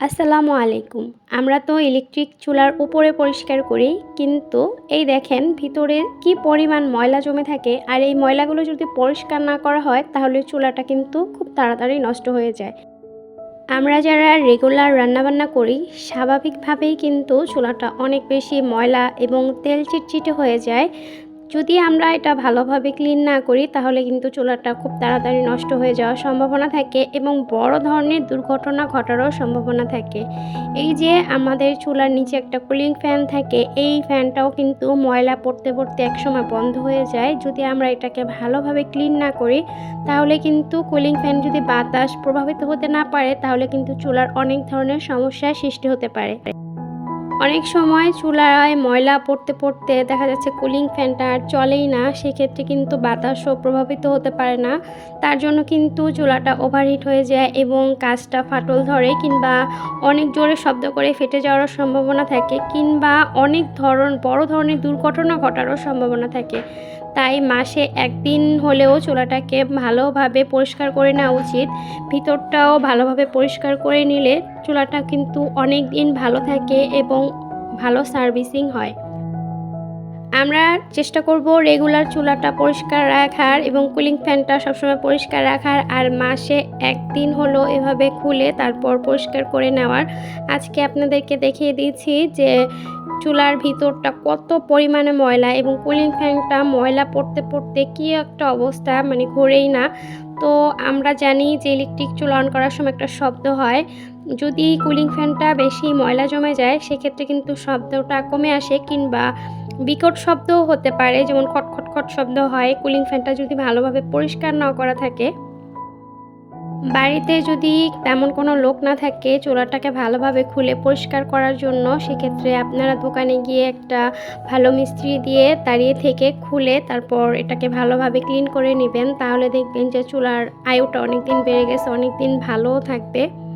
আসসালামু আলাইকুম। আমরা তো ইলেকট্রিক চুলার উপরে পরিষ্কার করি, কিন্তু এই দেখেন ভিতরে কি পরিমাণ ময়লা জমে থাকে, আর এই ময়লাগুলো যদি পরিষ্কার না করা হয়, তাহলে চুলাটা কিন্তু খুব তাড়াতাড়ি নষ্ট হয়ে যায়। আমরা যারা রেগুলার রান্নাবান্না করি, স্বাভাবিকভাবেই কিন্তু চুলাটা অনেক বেশি ময়লা এবং তেল চিটচিটে হয়ে যায় যদি আমরা এটা ভালোভাবে ক্লিন না করি, তাহলে কিন্তু চুলাটা খুব তাড়াতাড়ি নষ্ট হয়ে যাওয়ার সম্ভাবনা থাকে এবং বড় ধরনের দুর্ঘটনা ঘটারও সম্ভাবনা থাকে। এই যে আমাদের চুলার নিচে একটা কুলিং ফ্যান থাকে, এই ফ্যানটাও কিন্তু ময়লা পড়তে পড়তে একসময় বন্ধ হয়ে যায়। যদি আমরা এটাকে ভালোভাবে ক্লিন না করি, তাহলে কিন্তু কুলিং ফ্যান যদি বাতাস প্রভাবিত হতে না পারে, তাহলে কিন্তু চুলার অনেক ধরনের সমস্যার সৃষ্টি হতে পারে। অনেক সময় চুলায় ময়লা পড়তে পড়তে দেখা যাচ্ছে কুলিং ফ্যানটা আর চলেই না, সেক্ষেত্রে কিন্তু বাতাসও প্রভাবিত হতে পারে না। তার জন্য কিন্তু চুলাটা ওভারহিট হয়ে যায় এবং কাজটা ফাটল ধরে কিংবা অনেক জোরে শব্দ করে ফেটে যাওয়ার সম্ভাবনা থাকে কিংবা অনেক ধরন, বড় ধরনের দুর্ঘটনা ঘটারও সম্ভাবনা থাকে। তাই মাসে একদিন হলেও চুলাটাকে ভালোভাবে পরিষ্কার করে নেওয়া উচিত। ভিতরটাও ভালোভাবে পরিষ্কার করে নিলে চুলাটা কিন্তু অনেক দিন ভালো থাকে এবং ভালো সার্ভিসিং হয়। আমরা চেষ্টা করব রেগুলার চুলাটা পরিষ্কার রাখার এবং কুলিং ফ্যানটা সবসময় পরিষ্কার রাখার। আর মাসে একদিন হলো এভাবে খুলে তারপর পরিষ্কার করে নেওয়ার। আজকে আপনাদেরকে দেখিয়ে দিয়েছি যে চুলার ভিতরটা কত পরিমাণে ময়লা এবং কুলিং ফ্যানটা ময়লা পড়তে পড়তে কী একটা অবস্থা মানে ঘোরেই না। তো আমরা জানি যে ইলেকট্রিক চুলা অন করার সময় একটা শব্দ হয়। যদি কুলিং ফ্যানটা বেশি ময়লা জমে যায়, সেক্ষেত্রে কিন্তু শব্দটা কমে আসে কিংবা বিকট শব্দও হতে পারে, যেমন খটখট খট শব্দ হয়, কুলিং ফ্যানটা যদি ভালোভাবে পরিষ্কার না করা থাকে। বাড়িতে যদি তেমন কোনো লোক না থাকে, চুলাটাকে ভালোভাবে খুলে পরিষ্কার করার জন্য, সেক্ষেত্রে আপনারা দোকানে গিয়ে একটা ভালো মিস্ত্রি দিয়ে দাঁড়িয়ে থেকে খুলে তারপর এটাকে ভালোভাবে ক্লিন করে নেবেন। তাহলে দেখবেন যে চুলার আয়ুটা অনেক দিন বেড়ে গেছে অনেক দিন ভালোও থাকবে।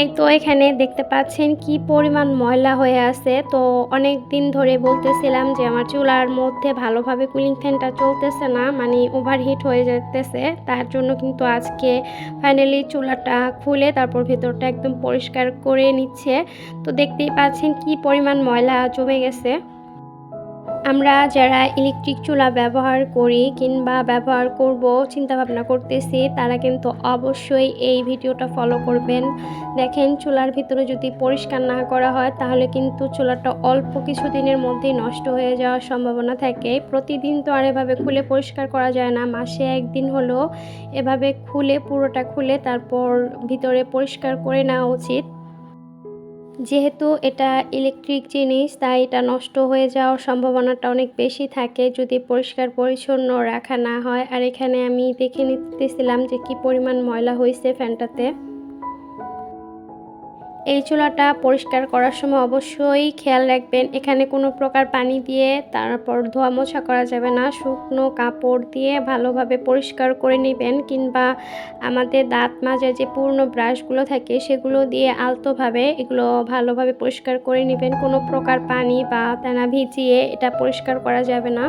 এই তো এখানে দেখতে পাচ্ছেন কি পরিমাণ ময়লা হয়ে আছে। তো অনেক দিন ধরে বলতেছিলাম যে আমার চুলার মধ্যে ভালোভাবে কুলিং ফ্যানটা চলতেছে না মানে ওভারহিট হয়ে যেতেছে তার জন্য কিন্তু আজকে ফাইনালি চুলাটা খুলে তারপর ভেতরটা একদম পরিষ্কার করে নিচ্ছে। তো দেখতেই পাচ্ছেন কি পরিমাণ ময়লা জমে গেছে। আমরা যারা ইলেকট্রিক চুলা ব্যবহার করি কিংবা ব্যবহার করব চিন্তা ভাবনা করতেছি, তারা কিন্তু অবশ্যই এই ভিডিওটা ফলো করবেন। দেখেন, চুলার ভিতরে যদি পরিষ্কার না করা হয়, তাহলে কিন্তু চুলাটা অল্প কিছু দিনের মধ্যেই নষ্ট হয়ে যাওয়ার সম্ভাবনা থাকে। প্রতিদিন তো আর এভাবে খুলে পরিষ্কার করা যায় না। মাসে একদিন হলো এভাবে খুলে, পুরোটা খুলে, তারপর ভিতরে পরিষ্কার করে নেওয়া উচিত। যেহেতু এটা ইলেকট্রিক জিনিস, তাই এটা নষ্ট হয়ে যাওয়ার সম্ভাবনাটা অনেক বেশি থাকে যদি পরিষ্কার পরিচ্ছন্ন রাখা না হয়। আর এখানে আমি দেখে নিতেছিলাম যে কি পরিমাণ ময়লা হয়েছে ফ্যানটাতে এই চুলাটা পরিষ্কার করার সময় অবশ্যই খেয়াল রাখবেন। এখানে কোনো প্রকার পানি দিয়ে তারপর ধোয়া মোছা করা যাবে না। শুকনো কাপড় দিয়ে ভালোভাবে পরিষ্কার করে নেবেন কিংবা আমাদের দাঁত মাজার যে পূর্ণ ব্রাশগুলো থাকে সেগুলো দিয়ে আলতোভাবে এগুলো ভালোভাবে পরিষ্কার করে নেবেন। কোনো প্রকার পানি বা তেনা ভিজিয়ে এটা পরিষ্কার করা যাবে না।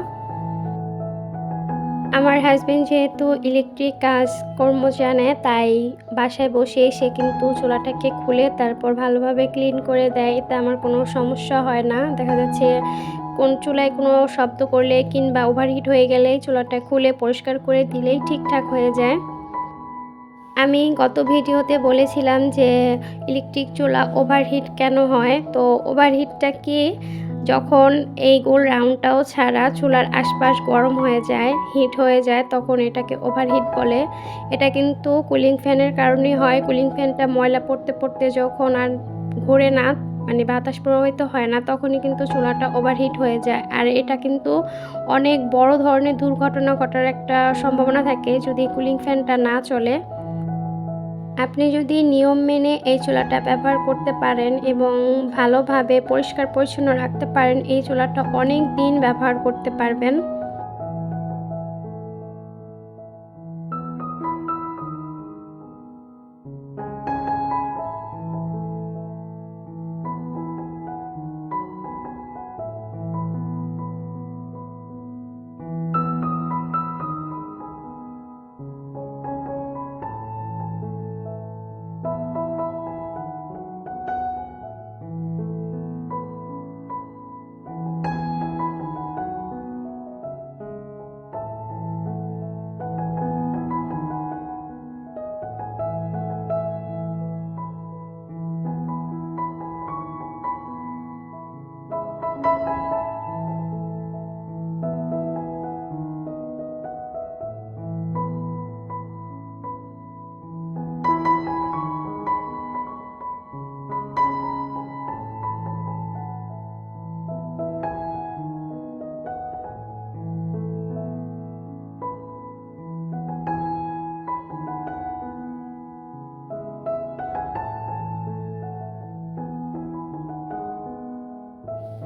আমার হাজব্যান্ড যেহেতু ইলেকট্রিক কাজ কর্ম জানে, তাই বাসায় বসে সে কিন্তু চুলাটাকে খুলে তারপর ভালোভাবে ক্লিন করে দেয়। এতে আমার কোনো সমস্যা হয় না। দেখা যাচ্ছে কোন চুলায় কোনো শব্দ করলে কিংবা ওভারহিট হয়ে গেলে চুলাটা খুলে পরিষ্কার করে দিলেই ঠিকঠাক হয়ে যায়। আমি গত ভিডিওতে বলেছিলাম যে ইলেকট্রিক চুলা ওভারহিট কেন হয়? তো ওভারহিটটা কি? যখন এই গোল রাউন্ডটাও ছাড়া চুলার আশপাশ গরম হয়ে যায়, হিট হয়ে যায়, তখন এটাকে ওভারহিট বলে। এটা কিন্তু কুলিং ফ্যানের কারণেই হয়। কুলিং ফ্যানটা ময়লা পড়তে পড়তে যখন আর ঘুরে না মানে বাতাস প্রবাহিত হয় না, তখনই কিন্তু চুলাটা ওভারহিট হয়ে যায়। আর এটা কিন্তু অনেক বড় ধরনের দুর্ঘটনা ঘটার একটা সম্ভাবনা থাকে যদি কুলিং ফ্যানটা না চলে। আপনি যদি নিয়ম মেনে এই চুলাটা ব্যবহার করতে পারেন এবং ভালোভাবে পরিষ্কার পরিচ্ছন্ন রাখতে পারেন, এই চুলাটা অনেক দিন ব্যবহার করতে পারবেন।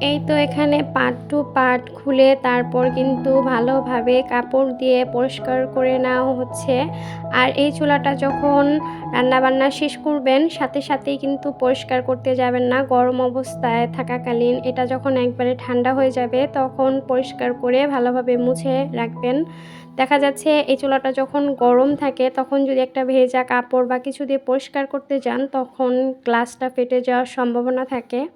এই তো এখানে পার্ট টু পার্ট খুলে তারপর কিন্তু ভালোভাবে কাপড় দিয়ে পরিষ্কার করে নেওয়া হচ্ছে। আর এই চুলাটা যখন রান্নাবান্না শেষ করবেন, সাথে সাথেই কিন্তু পরিষ্কার করতে যাবেন না, গরম অবস্থায় থাকাকালীন। এটা যখন একবারে ঠান্ডা হয়ে যাবে, তখন পরিষ্কার করে ভালোভাবে মুছে রাখবেন। দেখা যাচ্ছে এই চুলাটা যখন গরম থাকে, তখন যদি একটা ভেজা কাপড় বা কিছু দিয়ে পরিষ্কার করতে যান, তখন গ্লাসটা ফেটে যাওয়ার সম্ভাবনা থাকে।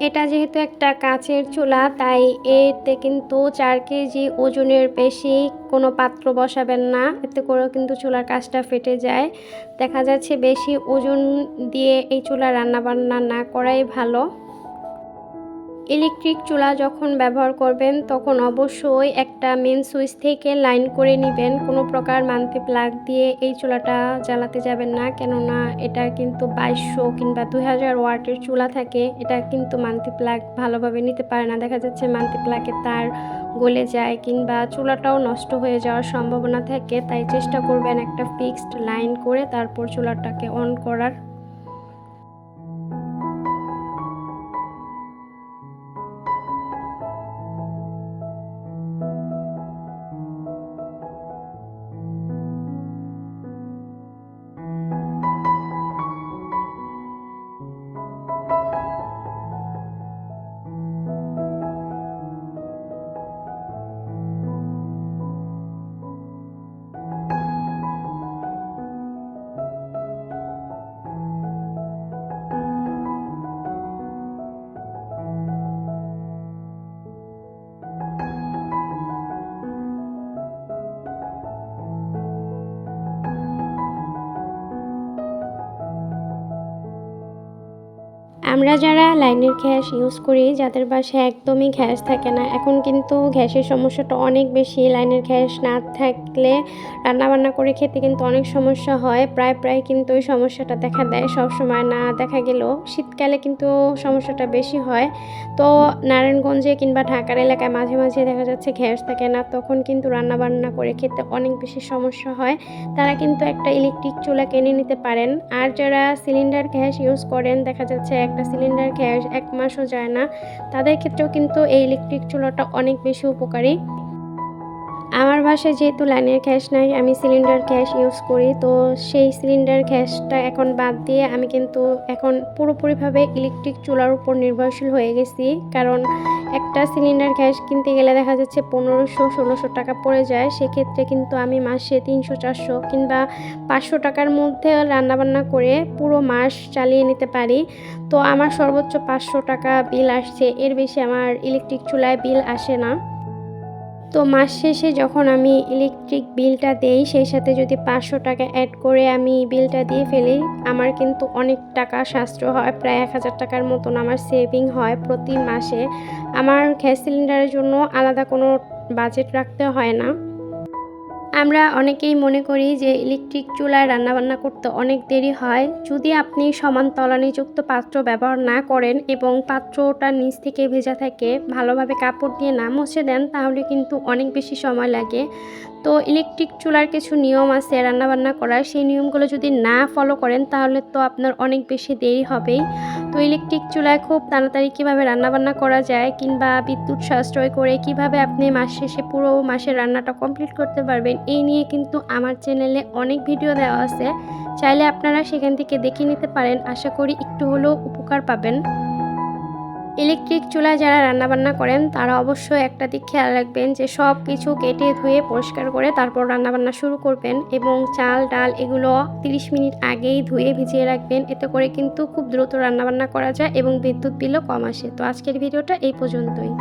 এটা যেহেতু একটা কাঁচের চুলা, তাই এতে কিন্তু চার কেজি ওজনের বেশি কোনো পাত্র বসাবেন না। এতে করেও কিন্তু চুলার কাজটা ফেটে যায়। দেখা যাচ্ছে বেশি ওজন দিয়ে এই চুলা রান্নাবান্না না করাই ভালো। ইলেকট্রিক চুলা যখন ব্যবহার করবেন, তখন অবশ্যই একটা মেন সুইচ থেকে লাইন করে নেবেন। কোনো প্রকার মান্থি প্লাগ দিয়ে এই চুলাটা জ্বালাতে যাবেন না। কেননা এটা কিন্তু বাইশশো কিংবা দুই হাজার ওয়াটের চুলা থাকে। এটা কিন্তু মান্থি প্লাগ ভালোভাবে নিতে পারে না। দেখা যাচ্ছে মান্থি প্লাগে তার গলে যায় কিংবা চুলাটাও নষ্ট হয়ে যাওয়ার সম্ভাবনা থাকে। তাই চেষ্টা করবেন একটা ফিক্সড লাইন করে তারপর চুলাটাকে অন করার। আমরা যারা লাইনের গ্যাস ইউজ করি, যাদের বাসায় একদমই গ্যাস থাকে না, এখন কিন্তু গ্যাসের সমস্যাটা অনেক বেশি। লাইনের গ্যাস না থাকলে রান্নাবান্না করে খেতে কিন্তু অনেক সমস্যা হয়। প্রায় প্রায় কিন্তু ওই সমস্যাটা দেখা দেয়। সব সময় না দেখা গেলেও শীতকালে কিন্তু সমস্যাটা বেশি হয়। তো নারায়ণগঞ্জে কিংবা ঢাকার এলাকায় মাঝে মাঝে দেখা যাচ্ছে গ্যাস থাকে না, তখন কিন্তু রান্নাবান্না করে খেতে অনেক বেশি সমস্যা হয়। তারা কিন্তু একটা ইলেকট্রিক চুলা কিনে নিতে পারেন। আর যারা সিলিন্ডার গ্যাস ইউজ করেন, দেখা যাচ্ছে একটা সিলিন্ডার গ্যাস এক মাসও যায় না। তাদের ক্ষেত্রেও কিন্তু এই ইলেকট্রিক চুলাটা অনেক বেশি উপকারী। আমার বাসায় যেহেতু লাইনের গ্যাস নাই, আমি সিলিন্ডার গ্যাস ইউজ করি, তো সেই সিলিন্ডার গ্যাসটা এখন বাদ দিয়ে আমি কিন্তু এখন পুরোপুরিভাবে ইলেকট্রিক চুলার উপর নির্ভরশীল হয়ে গেছি। কারণ একটা সিলিন্ডার গ্যাস কিনতে গেলে দেখা যাচ্ছে পনেরোশো, ষোলোশো টাকা পড়ে যায়। সেক্ষেত্রে কিন্তু আমি মাসে তিনশো, চারশো কিংবা পাঁচশো টাকার মধ্যে রান্নাবান্না করে পুরো মাস চালিয়ে নিতে পারি। তো আমার সর্বোচ্চ পাঁচশো টাকা বিল আসছে, এর বেশি আমার ইলেকট্রিক চুলায় বিল আসে না। তো মাস শেষে যখন আমি ইলেকট্রিক বিলটা দেই, সেই সাথে যদি পাঁচশো টাকা অ্যাড করে আমি বিলটা দিয়ে ফেলি, আমার কিন্তু অনেক টাকা সাশ্রয় হয়। প্রায় এক হাজার টাকার মতন আমার সেভিং হয় প্রতি মাসে। আমার গ্যাস সিলিন্ডারের জন্য আলাদা কোনো বাজেট রাখতে হয় না। আমরা অনেকেই মনে করি যে ইলেকট্রিক চুলায় রান্নাবান্না করতে অনেক দেরি হয়। যদি আপনি সমান তলানিযুক্ত পাত্র ব্যবহার না করেন এবং পাত্রটা নিচ থেকে ভেজা থাকে ভালোভাবে কাপড় দিয়ে না মুছে দেন, তাহলে কিন্তু অনেক বেশি সময় লাগে। তো ইলেকট্রিক চুলার কিছু নিয়ম আছে, রান্নাবান্না করার। সেই নিয়মগুলো যদি না ফলো করেন, তাহলে তো আপনার অনেক বেশি দেরি হবেই। তো ইলেকট্রিক চুলায় খুব তাড়াতাড়ি কীভাবে রান্নাবান্না করা যায় কিংবা বিদ্যুৎ সাশ্রয় করে কীভাবে আপনি মাস শেষে পুরো মাসের রান্নাটা কমপ্লিট করতে পারবেন, এই নিয়ে কিন্তু আমার চ্যানেলে অনেক ভিডিও দেওয়া আছে। চাইলে আপনারা সেখান থেকে দেখে নিতে পারেন। আশা করি একটু হলেও উপকার পাবেন। ইলেকট্রিক চুলায় যারা রান্নাবান্না করেন, তারা অবশ্যই একটা দিক খেয়াল রাখবেন যে সব কিছু কেটে ধুয়ে পরিষ্কার করে তারপর রান্নাবান্না শুরু করবেন এবং চাল, ডাল এগুলো 30 মিনিট আগেই ধুয়ে ভিজিয়ে রাখবেন। এতে করে কিন্তু খুব দ্রুত রান্নাবান্না করা যায় এবং বিদ্যুৎ বিলও কম আসে। তো আজকের ভিডিওটা এই পর্যন্তই।